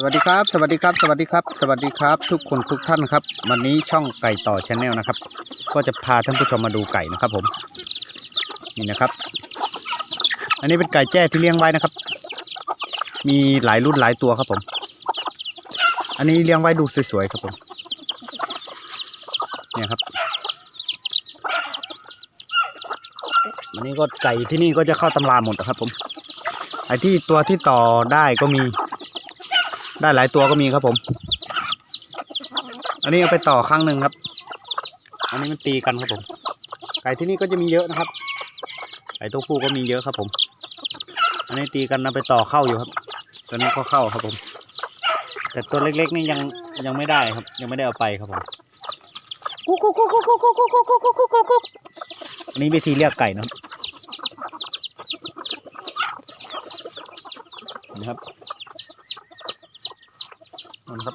สวัสดีครับ สวัสดีครับ สวัสดีครับ สวัสดีครับ ทุกคนทุกท่านครับ วันนี้ช่องไก่ต่อชาแนลนะครับ ก็จะพาท่านผู้ชมมาดูไก่นะครับผม นี่นะครับ อันนี้เป็นไก่แจ้ที่เลี้ยงไว้นะครับ มีหลายรุ่นหลายตัวครับผม อันนี้เลี้ยงไว้ดูสวยๆครับผม เนี่ยครับอันนี้ก็ไก่ที่นี่ก็จะเข้าตำราหมดครับผม ไอ้ที่ตัวที่ต่อได้ก็มี ได้หลายตัวก็มีครับผม อันนี้เอาไปต่อครั้งหนึ่งครับ อันนี้มันตีกันครับผม ไก่ที่นี่ก็จะมีเยอะนะครับ ไก่ตัวผู้ก็มีเยอะครับผม อันนี้ตีกันเอาไปต่อเข้าอยู่ครับ ตัวนี้ก็เข้าครับผม แต่ตัวเล็กๆนี่ยังยังไม่ได้ครับ ยังไม่ได้เอาไปครับผมกุ๊กกุ๊กกุ๊กกุ๊กกุ๊กกุ๊กกุ๊กกุ๊กกุ๊กกุ๊กกุ๊กกุ๊กอันนี้วิธีเรียกไก่นะครับนะครับนะครับ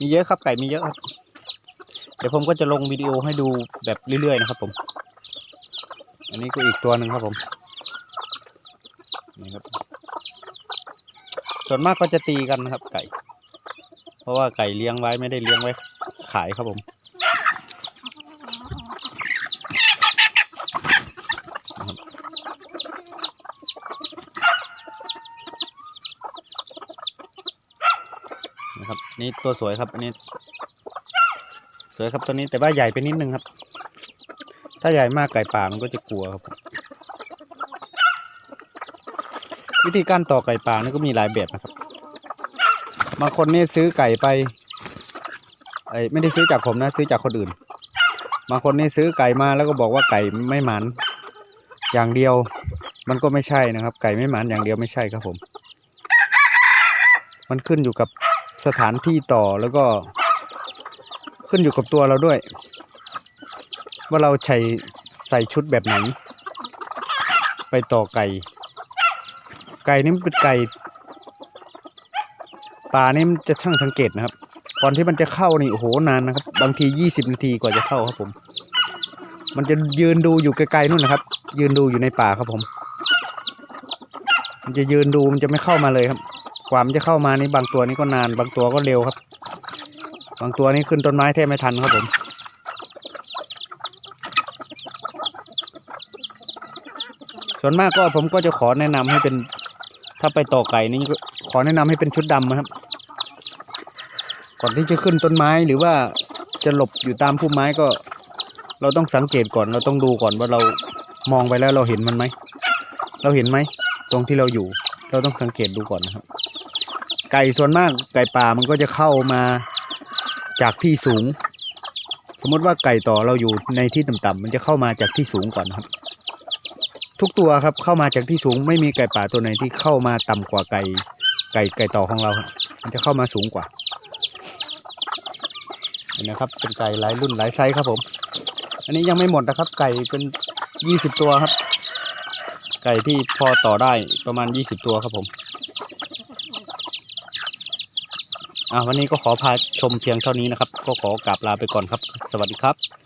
มีเยอะครับไก่มีเยอะครับ เดี๋ยวผมก็จะลงวิดีโอให้ดูแบบเรื่อยๆนะครับ ผม อันนี้ก็อีกตัวหนึ่งครับผมนี่ครับ ส่วนมากก็จะตีกันนะครับ ไก่ เพราะว่าไก่เลี้ยงไว้ไม่ได้เลี้ยงไว้ขายครับผม ครับนี่ตัวสวยครับ อันนี้ สวยครับตัวนี้แต่ว่าใหญ่ไปนิดนึงครับ ถ้าใหญ่มากไก่ป่ามันก็จะกลัวครับ วิธีการต่อไก่ป่านี่ก็มีหลายแบบนะครับบางคนนี่ซื้อไก่ไปไอ้ไม่ได้ซื้อจากผมนะ ซื้อจากคนอื่น บางคนนี่ซื้อไก่มาแล้วก็บอกว่าไก่ไม่หมันอย่างเดียว มันก็ไม่ใช่นะครับ ไก่ไม่หมันอย่างเดียวไม่ใช่ครับผม มันขึ้นอยู่กับ สถานที่ต่อแล้วก็ขึ้นอยู่กับตัวเราด้วย ว่าเราใส่ใส่ชุดแบบไหน ไปต่อไก่ ไก่นี่มันเป็นไก่ป่านี่มันจะช่างสังเกตนะครับ ก่อนที่มันจะเข้านี่โอ้โหนานนะครับ บางทียี่สิบนาทีกว่าจะเข้าครับผม มันจะยืนดูอยู่ไกลๆนู่นนะครับ ยืนดูอยู่ในป่าครับผม มันจะยืนดูมันจะไม่เข้ามาเลยครับ กว่ามันจะเข้ามานี่บางตัวนี่ก็นาน บางตัวก็เร็วครับ บางตัวนี่ขึ้นต้นไม้แทบไม่ทันครับผมส่วนมากก็ผมก็จะขอแนะนำให้เป็น ถ้าไปต่อไก่นี่ก็ขอแนะนำให้เป็นชุดดำนะครับ ก่อนที่จะขึ้นต้นไม้หรือว่าจะหลบอยู่ตามพุ่มไม้ก็ เราต้องสังเกตก่อนเราต้องดูก่อนว่าเรามองไปแล้วเราเห็นมันไหมเราเห็นไหมตรงที่เราอยู่ เราต้องสังเกตดูก่อนนะครับ ไก่ส่วนมากไก่ป่ามันก็จะเข้ามาจากที่สูง สมมติว่าไก่ต่อเราอยู่ในที่ต่ำๆมันจะเข้ามาจากที่สูงก่อนครับ ทุกตัวครับเข้ามาจากที่สูง ไม่มีไก่ป่าตัวไหนที่เข้ามาต่ำกว่าไก่ไก่ไก่ต่อของเราครับมันจะเข้ามาสูงกว่าเห็นนะครับ เป็นไก่หลายรุ่นหลายไซส์ครับผม อันนี้ยังไม่หมดนะครับ ไก่เป็นยี่สิบตัวครับ ไก่ที่พอต่อได้ประมาณยี่สิบตัวครับผมอ่าวันนี้ก็ขอพาชมเพียงเท่านี้นะครับ ก็ขอกราบลาไปก่อนครับ สวัสดีครับ